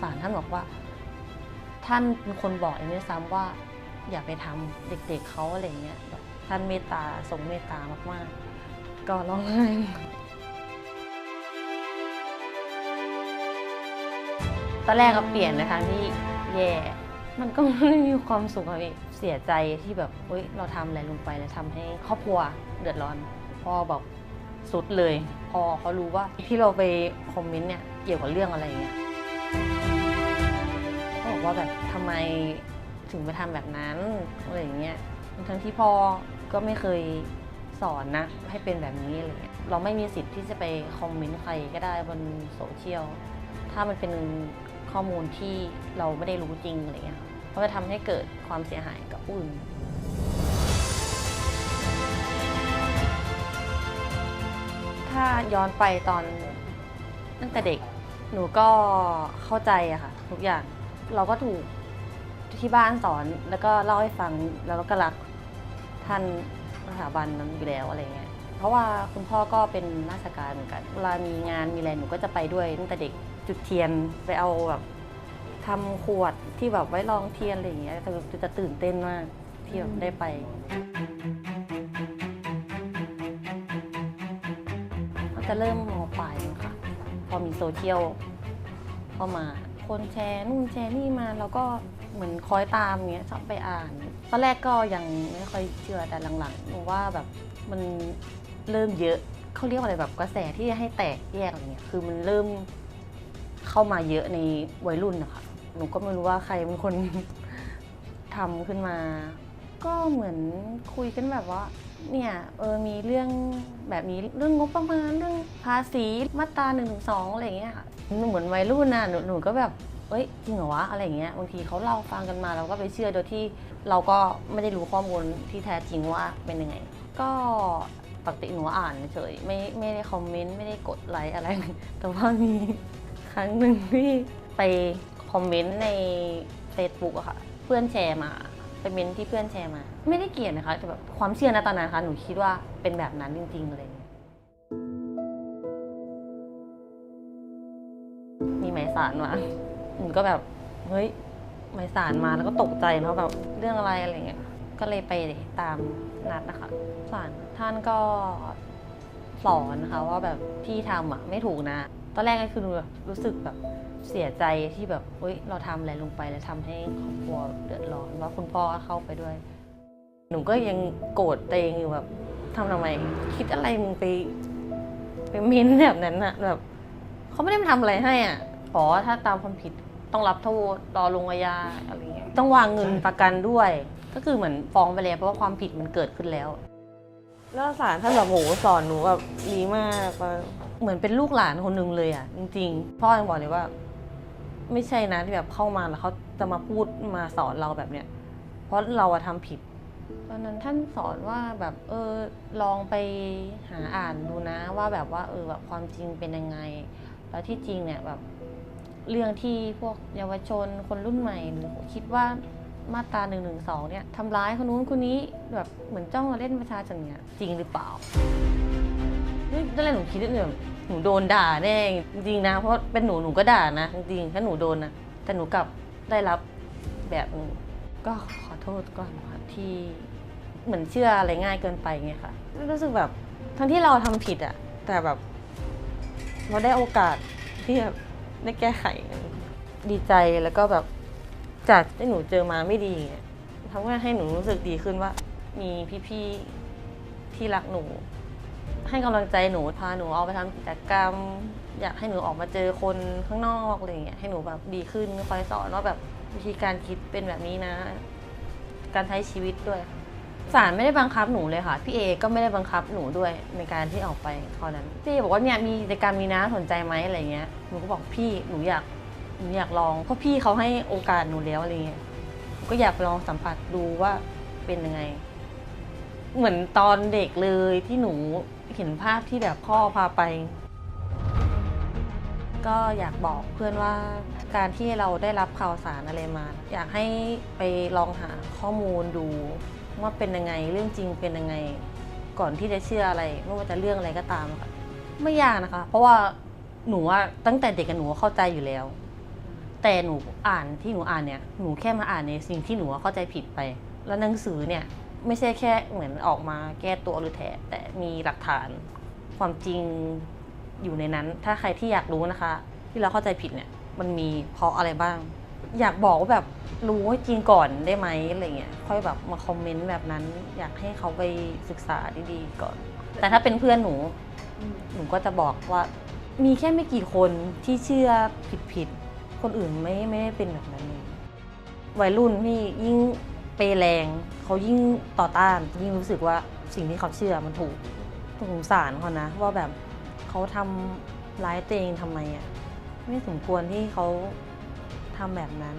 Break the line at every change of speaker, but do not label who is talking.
ศาลท่านบอกว่า ท่านเป็นคนบอกเองด้วยซ้ำว่า อย่าไปทำเด็กๆเขาอะไรเงี้ยท่านเมตตาทรงเมตตามากๆ ก็ร้องไห้ตอนแรกก็เปลี่ยนในทางที่แย่ มันก็ไม่มีความสุขอะพี่เสียใจที่แบบเฮ้ยเราทำอะไรลงไปแล้วทำให้ครอบครัวเดือดร้อนพ่อบอกสุดเลย พอเขารู้ว่าที่เราไปคอมเมนต์เนี่ยเกี่ยวกับเรื่องอะไรเงี้ย ว่าแบบทำไมถึงไปทำแบบนั้นอะไรอย่างเงี้ยทั้งที่พ่อก็ไม่เคยสอนนะ ให้เป็นแบบนี้อะไรเงี้ยเราไม่มีสิทธิ์ที่จะไปคอมเมนต์ใครก็ได้บนโซเชียลถ้ามันเป็นข้อมูลที่เราไม่ได้รู้จริงอะไรเงี้ยเพราะจะทำให้เกิดความเสียหายกับผู้อื่นถ้าย้อนไปตอนตั้งแต่เด็กหนูก็เข้าใจอะค่ะทุกอย่าง เราก็ถูกที่บ้านสอนแล้วก็เล่าให้ฟังแล้วก็รักท่านสถาบันนั้นอยู่แล้วอะไรเงี้ยเพราะว่าคุณพ่อก็เป็นราชการเหมือนกันเวลามีงานมีอะไรหนูก็จะไปด้วยตั้งแต่เด็กจุดเทียนไปเอาแบบทำขวดที่แบบไว้รองเทียนอะไรอย่างเงี้ยจะจะตื่นเต้นมากที่แบบได้ไปก็จะเริ่มมปลายค่ะ พอมีโซเชียลเข้ามา คนแชร์นู่นแชร์นี่มาแล้วก็เหมือนคอยตามเงี้ยชอบไปอ่านตอนแรกก็ยังไม่ค่อยเชื่อแต่หลังๆหนูว่าแบบมันเริ่มเยอะเขาเรียกว่าอะไรแบบกระแสที่ให้แตกแยกอะไรเงี้ยคือมันเริ่มเข้ามาเยอะในวัยรุ่นนะคะหนูก็ไม่รู้ว่าใครเป็นคนทำขึ้นมา ก็เหมือนคุยกันแบบว่า เนี่ยเออมีเรื่องแบบนี้เรื่องงบประมาณเรื่องภาษีมาตราหนึ่งถึงสองอะไรอย่างเงี้ยค่ะหนูเหมือนวัยรุ่นน่ะหนูหนูก็แบบเอ้ยจริงเหรอวะอะไรอย่างเงี้ยบางทีเขาเล่าฟังกันมาเราก็ไปเชื่อโดยที่เราก็ไม่ได้รู้ข้อมูลที่แท้จริงว่าเป็นยังไง ก็ปกติหนูอ่านเฉยไม่ไม่ได้คอมเมนต์ไม่ได้กดไลค์อะไร แต่ว่ามีครั้งหนึ่งที่ไปคอมเมนต์ใน Facebook อะค่ะ เพื่อนแชร์มา เป็นเมนที่เพื่อนแชร์มา ไม่ได้เกลียดนะคะแต่แบบความเชื่อนะตอนนั้นนะคะหนูคิดว่าเป็นแบบนั้นจริงๆเลยมีหมายสารมาหนูก็แบบเฮ้ยหมายสารมาแล้วก็ตกใจเนาะแบบเรื่องอะไรอะไรเงี้ยก็เลยไปตามนัดนะคะศาลท่านก็สอนนะคะว่าแบบที่ทำอะไม่ถูกนะ ตอนแรกก็คือหนูแบบรู้สึกแบบเสียใจที่แบบเฮ้ยเราทำอะไรลงไปแล้วทำให้ครอบครัวเดือดร้อนว่าคุณพ่อเข้าไปด้วย หนูก็ยังโกรธตัวเองอยู่แบบทำทำไม คิดอะไรมึงไปไปม้นแบบนั้นอะแบบเขาไม่ได้มาทำอะไรให้อะขอถ้าตามความผิดต้องรับโทษรอลงอาญาอะไรเงี้ยต้องวางเงินประกันด้วย ก็คือเหมือนฟ้องไปแล้วเพราะว่าความผิดมันเกิดขึ้นแล้ว แล้วสารท่านแบบโหสอนหนูแบบดีมากเหมือนเป็นลูกหลานคนหนึ่งเลยอะ จริงๆพ่อยังบอกเลยว่า ไม่ใช่นะที่แบบเข้ามาแล้วเขาจะมาพูดมาสอนเราแบบเนี้ยเพราะเราอะทำผิด ตอนนั้นท่านสอนว่าแบบเออลองไปหาอ่านดูนะว่าแบบว่าเออแบบความจริงเป็นยังไง แล้วที่จริงเนี่ยแบบเรื่องที่พวกเยาวชนคนรุ่นใหม่หรือคิดว่า มาตรา1นึเนี่ยทำร้ายคนนู้นคนนี้แบบเหมือนจ้องมาเล่นประชาชนเนี่ยจริงหรือเปล่าเฮ้ยตอนแรกหนูคิดว่าแบบหนูโดนด่าแน่จริงนะ เพราะเป็นหนูหนูก็ด่านะจริงถ้าหนูโดนนะแต่หนูกลับได้รับแบบนึงก็ขอโทษก่อนค่ะที่เหมือนเชื่ออะไรง่ายเกินไปไงค่ะรู้สึกแบบทั้งที่เราทำผิดอะแต่แบบ เราได้โอกาสที่แบบได้แก้ไข ดีใจแล้วก็แบบ จากที่หนูเจอมาไม่ดีเนี่ยทำให้หนูรู้สึกดีขึ้นว่า มีพี่ๆที่รักหนู ให้กำลังใจหนูพาหนูออกไปทำกิจกรรม อยากให้หนูออกมาเจอคนข้างนอกอะไรเงี้ยให้หนูแบบดีขึ้นคอยสอนว่าแบบวิธีการคิดเป็นแบบนี้นะ การใช้ชีวิตด้วยศาลไม่ได้บังคับหนูเลยค่ะ พี่เอก็ไม่ได้บังคับหนูด้วยในการที่ออกไปคราวนั้นพี่เอบอกว่าเนี่ยมีกิจกรรมมีนะสนใจไหมอะไรเงี้ยหนูก็บอกพี่หนูอยาก หนูอยากลองเพราะพี่เขาให้โอกาสหนูแล้วอะไรเงี้ยก็อยากไปลองสัมผัสดูว่าเป็นยังไง เหมือนตอนเด็กเลยที่หนูเห็นภาพที่แบบพ่อพาไป ก็อยากบอกเพื่อนว่าการที่เราได้รับข่าวสารอะไรมา อยากให้ไปลองหาข้อมูลดู ว่าเป็นยังไงเรื่องจริงเป็นยังไง ก่อนที่จะเชื่ออะไรไม่ว่าจะเรื่องอะไรก็ตามค่ะไม่ยากนะคะ เพราะว่าหนูว่าตั้งแต่เด็กกับหนูเข้าใจอยู่แล้ว แต่หนูอ่านที่หนูอ่านเนี่ยหนูแค่มาอ่านในสิ่งที่หนูเข้าใจผิดไป แล้วหนังสือเนี่ยไม่ใช่แค่เหมือนออกมาแก้ตัวหรือแถแต่มีหลักฐานความจริงอยู่ในนั้น ถ้าใครที่อยากรู้นะคะ ที่เราเข้าใจผิดเนี่ยมันมีเพราะอะไรบ้าง อยากบอกว่าแบบรู้ให้จริงก่อนได้ไหมอะไรเงี้ยค่อยแบบมาคอมเมนต์แบบนั้น อยากให้เขาไปศึกษาดีๆก่อน แต่ถ้าเป็นเพื่อนหนู หนูก็จะบอกว่า มีแค่ไม่กี่คนที่เชื่อผิดๆ คนอื่นไม่ไม่ได้เป็นแบบนั้นวัยรุ่นพี่ยิ่งเปแรงเขายิ่งต่อต้าน ยิ่งรู้สึกว่าสิ่งที่เขาเชื่อมันถูกสงสารเขานะ ว่าแบบเขาทำร้ายตัวเองทำไมอะไม่สมควรที่เขาทำแบบนั้น